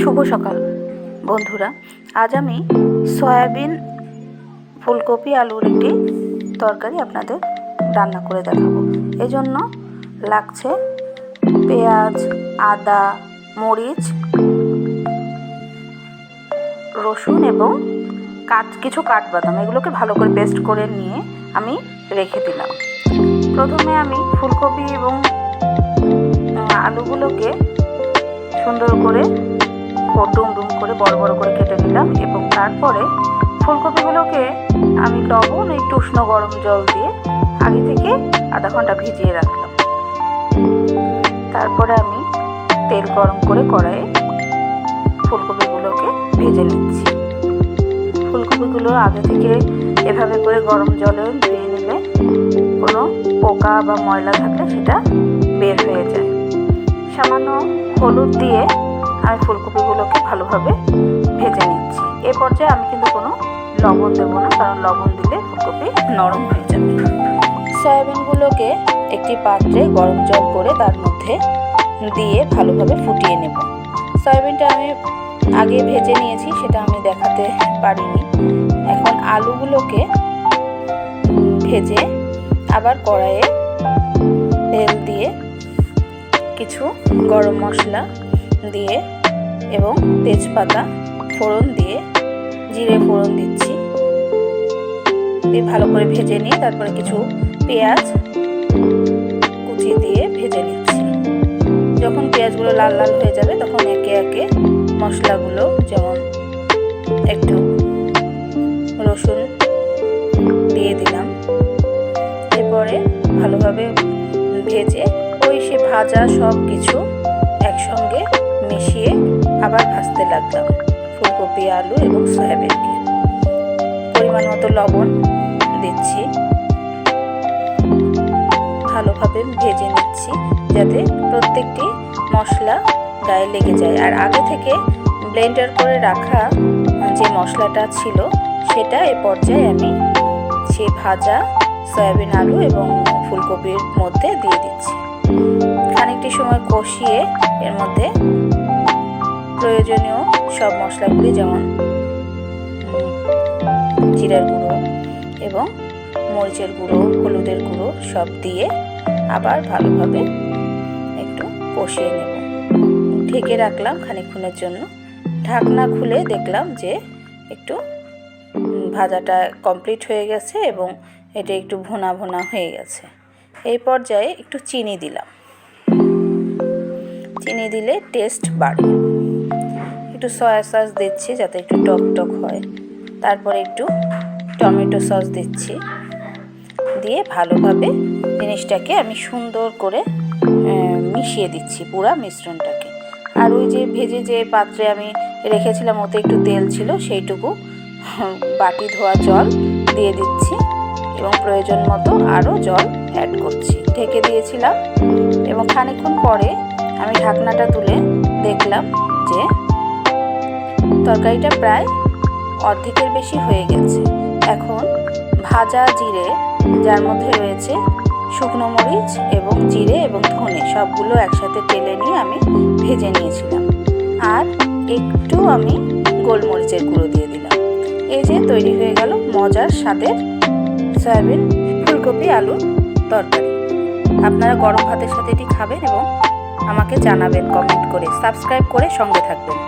শুভ সকাল। বন্ধুরা, আজ আমি সয়াবিন, ফুলকপি, আলুর একটি তরকারি আপনাদের রান্না করে দেখাবো। এই জন্য লাগছে পেঁয়াজ, আদা, মরিচ, রসুন এবং কাঠ, কিছু কাঠবাদাম। এগুলোকে ভালো করে পেস্ট করে নিয়ে আমি রেখে দিলাম। প্রথমে আমি ফুলকপি এবং আলুগুলোকে সুন্দর করে ডুম ডুম করে, বড় বড় করে কেটে নিলাম এবং তারপরে ফুলকপিগুলোকে আমি লবণ, একটু উষ্ণ গরম জল দিয়ে আগে থেকে আধা ঘণ্টা ভিজিয়ে রাখলাম। তারপরে আমি তেল গরম করে কড়াইয়ে ফুলকপিগুলোকে ভেজে নিচ্ছি। ফুলকপিগুলো আগে থেকে এভাবে করে গরম জলে ধুয়ে নিলে কোনো পোকা বা ময়লা থাকলে সেটা বের হয়ে যায়। সামান্য হলুদ দিয়ে আমি ফুলকপিগুলোকে ভালোভাবে ভেজে নিচ্ছি। এ পর্যায়ে আমি কিন্তু কোনো লবণ দেবো না, কারণ লবণ দিলে ফুলকপি নরম হয়ে যাবে। সয়াবিনগুলোকে একটি পাত্রে গরম জল করে তার মধ্যে দিয়ে ভালোভাবে ফুটিয়ে নেব। সয়াবিনটা আমি আগে ভেজে নিয়েছি, সেটা আমি দেখাতে পারিনি। এখন আলুগুলোকে ভেজে আবার কড়াইয়ে তেল দিয়ে কিছু গরম মশলা দিয়ে এবং তেজপাতা ফোড়ন দিয়ে জিরে ফোড়ন দিচ্ছি। দিয়ে ভালো করে ভেজে নিয়ে তারপরে কিছু পেঁয়াজ কুচি দিয়ে ভেজে নিচ্ছি। যখন পেঁয়াজগুলো লাল লাল হয়ে যাবে তখন একে একে মশলাগুলো যেমন একটু রসুন দিয়ে দিলাম। এরপরে ভালোভাবে ভেজে ওই সে ভাজা সব কিছু একসঙ্গে মিশিয়ে আবার ভাজতে লাগলাম ফুলকপি, আলু এবং সয়াবিনকে। পরিমাণ মতো লবণ দিচ্ছি। ভালোভাবে ভেজে নিচ্ছি যাতে প্রত্যেকটি মশলা গায়ে লেগে যায়। আর আগে থেকে ব্লেন্ডার করে রাখা যে মশলাটা ছিল, সেটা এ পর্যায়ে আমি সে ভাজা সয়াবিন, আলু এবং ফুলকপির মধ্যে দিয়ে দিচ্ছি। খানিকটি সময় কষিয়ে এর মধ্যে প্রয়োজনীয় সব মশলাগুলি যেমন জিরার গুঁড়ো এবং মরিচের গুঁড়ো, হলুদের গুঁড়ো সব দিয়ে আবার ভালোভাবে একটু কষিয়ে নেব। ঢেকে রাখলাম খানিকক্ষণের জন্য। ঢাকনা খুলে দেখলাম যে একটু ভাজাটা কমপ্লিট হয়ে গেছে এবং এটা একটু ভোনা ভোনা হয়ে গেছে। এই পর্যায়ে একটু চিনি দিলাম। চিনি দিলে টেস্ট বাড়ে। একটু সয়া সস দিচ্ছি যাতে একটু টক টক হয়। তারপরে একটু টমেটো সস দিচ্ছি। দিয়ে ভালোভাবে জিনিসটাকে আমি সুন্দর করে মিশিয়ে দিচ্ছি পুরা মিশ্রণটাকে। আর ওই যে ভেজে যে পাত্রে আমি রেখেছিলাম ওতে একটু তেল ছিল সেইটুকু, বাটি ধোয়া জল দিয়ে দিচ্ছি এবং প্রয়োজন মতো আরও জল অ্যাড করছি। ঢেকে দিয়েছিলাম এবং খানিকক্ষণ পরে আমি ঢাকনাটা তুলে দেখলাম যে তরকারিটা প্রায় অর্ধেকের বেশি হয়ে গেছে। এখন ভাজা জিরে, যার মধ্যে রয়েছে শুকনো মরিচ এবং জিরে এবং ধনে, সবগুলো একসাথে তেলে নিয়ে আমি ভেজে নিয়েছিলাম। আর একটু আমি গোলমরিচের গুঁড়ো দিয়ে দিলাম। এই যে তৈরি হয়ে গেল মজার স্বাদের সয়াবিন ফুলকপি আলুর তরকারি। আপনারা গরম ভাতের সাথে এটি খাবেন এবং আমাকে জানাবেন কমেন্ট করে। সাবস্ক্রাইব করে সঙ্গে থাকবেন।